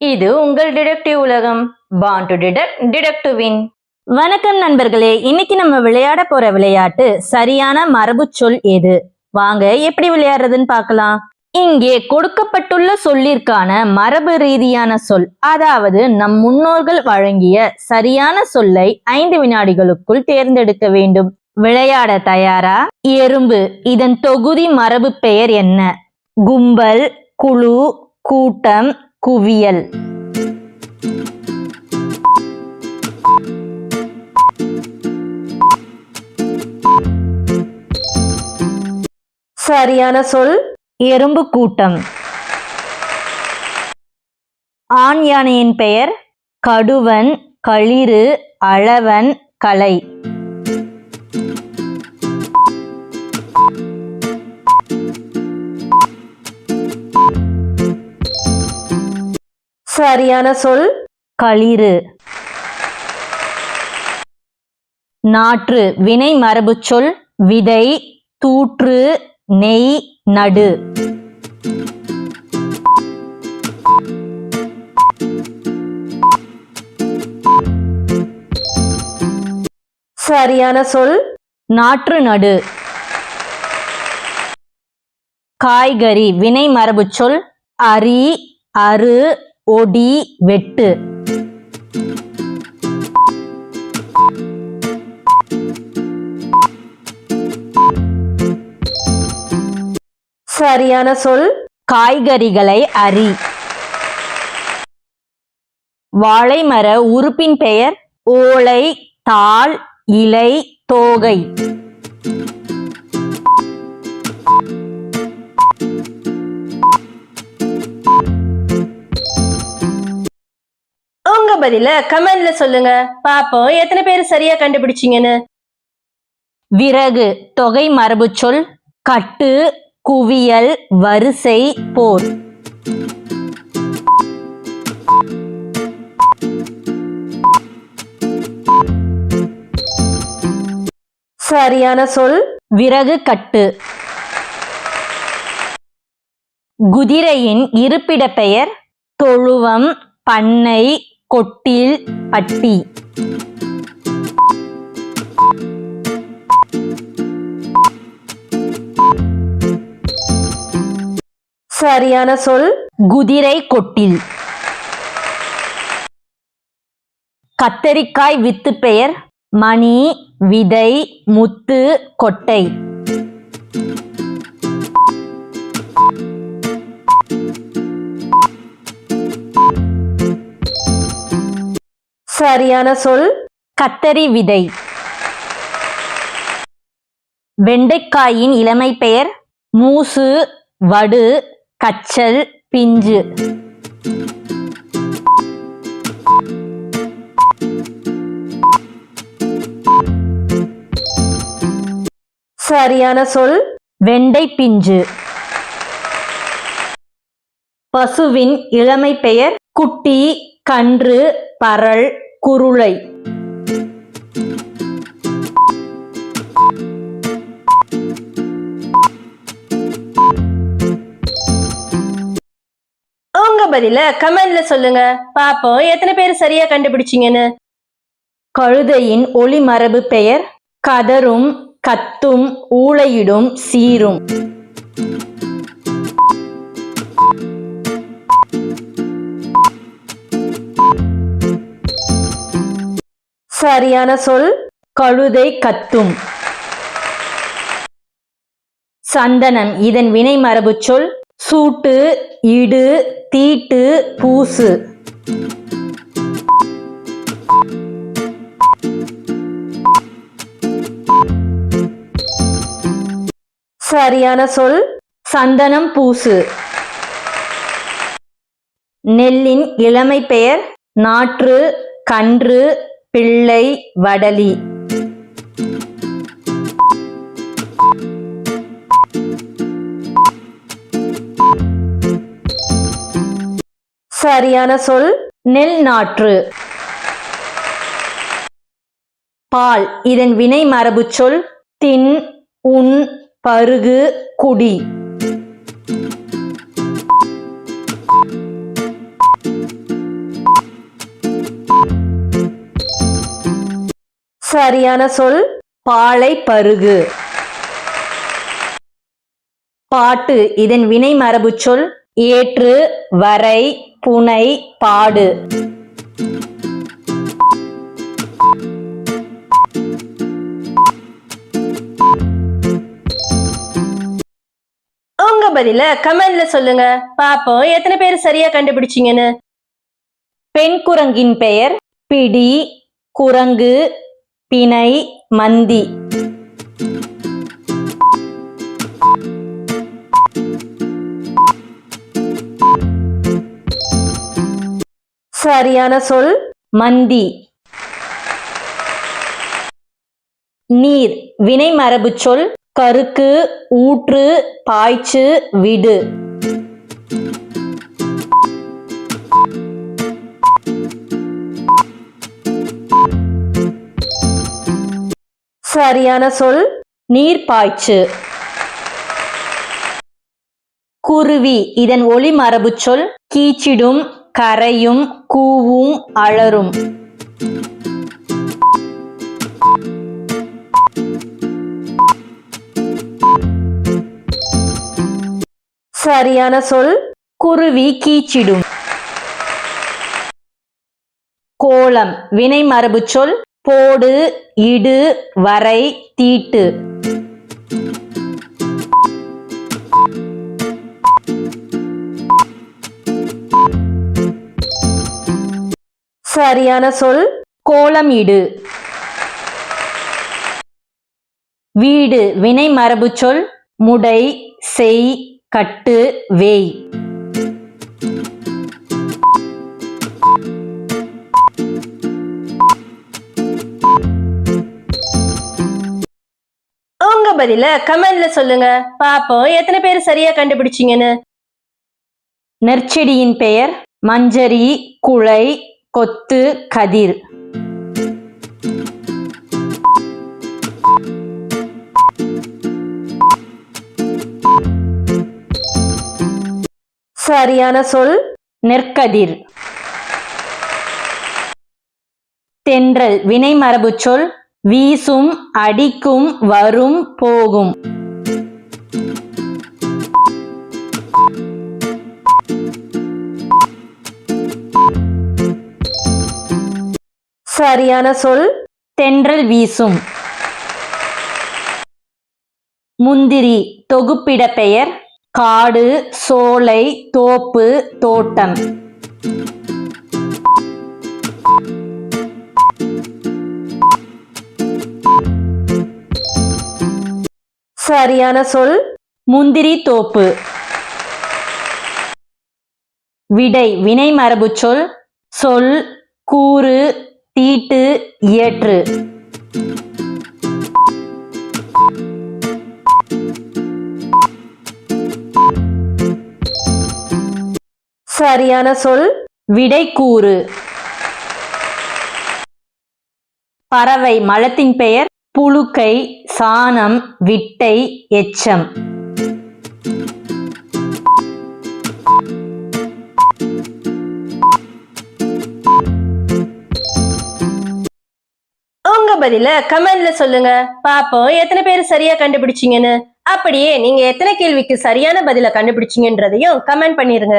இது உங்கள் டிடெக்டிவ் உலகம். பான் டு டிடெக்ட் டிடெக்டிவின் வின் வணக்கம் நண்பர்களே இன்னைக்கு நம்ம விளையாட போற விளையாட்டு சரியான மரபு சொல் எது? வாங்க எப்படி விளையாடுறதுன்னு பார்க்கலாம். இங்கே கொடுக்கப்பட்டுள்ள சொல்லிற்கான மரபு ரீதியான சொல் அதாவது நம் முன்னோர்கள் வழங்கிய சரியான சொல்லை ஐந்து வினாடிகளுக்குள் தேர்ந்தெடுக்க வேண்டும். விளையாட தயாரா? எறும்பு இதன் தொகுதி மரபு பெயர் என்ன? கும்பல் குழு கூட்டம் குவியல். சரியான சொல் எறும்பு கூட்டம். ஆண் யானையின் பெயர் கடுவன் களிறு அளவன் கலை. சரியான சொல்? களிறு. நாற்று வினை மரபு சொல் விதை தூற்று நெய் நடு. சரியான சொல்? நாற்று நடு. காய்கறி வினை மரபு சொல் அரி அரு ஒடி வெட்டு. சரியான சொல் காய்கறிகளை அரி. வாழை மர உறுப்பின் பெயர் ஓலை தாள் இலை தோகை. பதில கமெண்ட்ல சொல்லுங்க. பாப்போம் எத்தனை பேர் சரியா கண்டுபிடிச்சீங்கன்னு? விறகு தொகை மரபு சொல் கட்டு குவியல் வரிசை போர். சரியான சொல். விறகு கட்டு. குதிரையின் இருப்பிட பெயர் தொழுவம் பண்ணை கொட்டில் பட்டி. சரியான சொல் குதிரை கொட்டில். கத்தரிக்காய் வித்து பெயர் மணி விதை முத்து கொட்டை. சரியான சொல் கத்தரி விதை. வெண்டைக்காயின் இளமை பெயர் மூசு வடு கச்சல் பிஞ்சு. சரியான சொல் வெண்டை பிஞ்சு. பசுவின் இளமை பெயர் குட்டி கன்று பரல் குருளை. உங்க பதில கமெண்ட்ல சொல்லுங்க. பாப்போம் எத்தனை பேர் சரியா கண்டுபிடிச்சீங்கன்னு? கழுதையின் ஒளி மரபு பெயர் கதரும் கத்தும் ஊளையிடும் சீரும். சரியான சொல் கழுதை கத்தும். சந்தனம் இதன் வினை மரபு சொல் சூட்டு இடு தீட்டு பூசு. சரியான சொல் சந்தனம் பூசு. நெல்லின் இளமை பெயர் நாற்று கன்று பிள்ளை வடலி. சரியான சொல் நெல் நாற்று. பால் இதன் வினை மரபு சொல் தின் உன் பருகு குடி. சரியான சொல் பாலை பருகு. பாட்டு இதன் வினை மரபு சொல் ஏற்று வரை புனை பாடு. உங்க பதில கமெண்ட்ல சொல்லுங்க. பாப்போம் எத்தனை பேர் சரியா கண்டுபிடிச்சீங்கன்னு. பெண் குரங்கின் பெயர் பிடி குரங்கு பிணை மந்தி. சரியான சொல் மந்தி. நீர் வினை மரபு சொல் கருக்கு ஊற்று பாய்ச்சு விடு. சரியான சொல் நீர் பாய்ச்சு. குருவி இதன் ஒளி மரபு சொல் கீச்சிடும் கரையும் கூவும் அலறும் சரியான சொல் குருவி கீச்சிடும். கோலம் வினை மரபு சொல் போடு இடு வரை தீட்டு. சரியான சொல் கோலம் இடு. வீடு வினை மரபு சொல் முடை செய் கட்டு வேய். பதில கமெண்ட்ல சொல்லுங்க. பாப்போம் எத்தனை பேர் சரியா கண்டுபிடிச்சீங்கன்னு. நெற்செடியின் பெயர் மஞ்சரி குலை கொத்து கதிர். சரியான சொல்? நெற்கதிர். தென்றல் வினை மரபு சொல் வீசும் அடிக்கும் வரும் போகும். சரியான சொல் தென்றல் வீசும். முந்திரி தொகுப்பிட பெயர் காடு சோலை தோப்பு தோட்டம். சரியான சொல் முந்திரி தோப்பு. விடை வினை மரபு சொல் சொல் கூறு தீட்டு ஏற்று சரியான சொல் விடை கூறு. பறவை மலத்தின் பெயர் புழுக்கை சாணம் விட்டை எச்சம். உங்க பதில கமெண்ட்ல சொல்லுங்க. பாப்போம் எத்தனை பேர் சரியா கண்டுபிடிச்சீங்கன்னு. அப்படியே நீங்க எத்தனை கேள்விக்கு சரியான பதில கண்டுபிடிச்சீங்கன்றதையும் கமெண்ட் பண்ணிருங்க.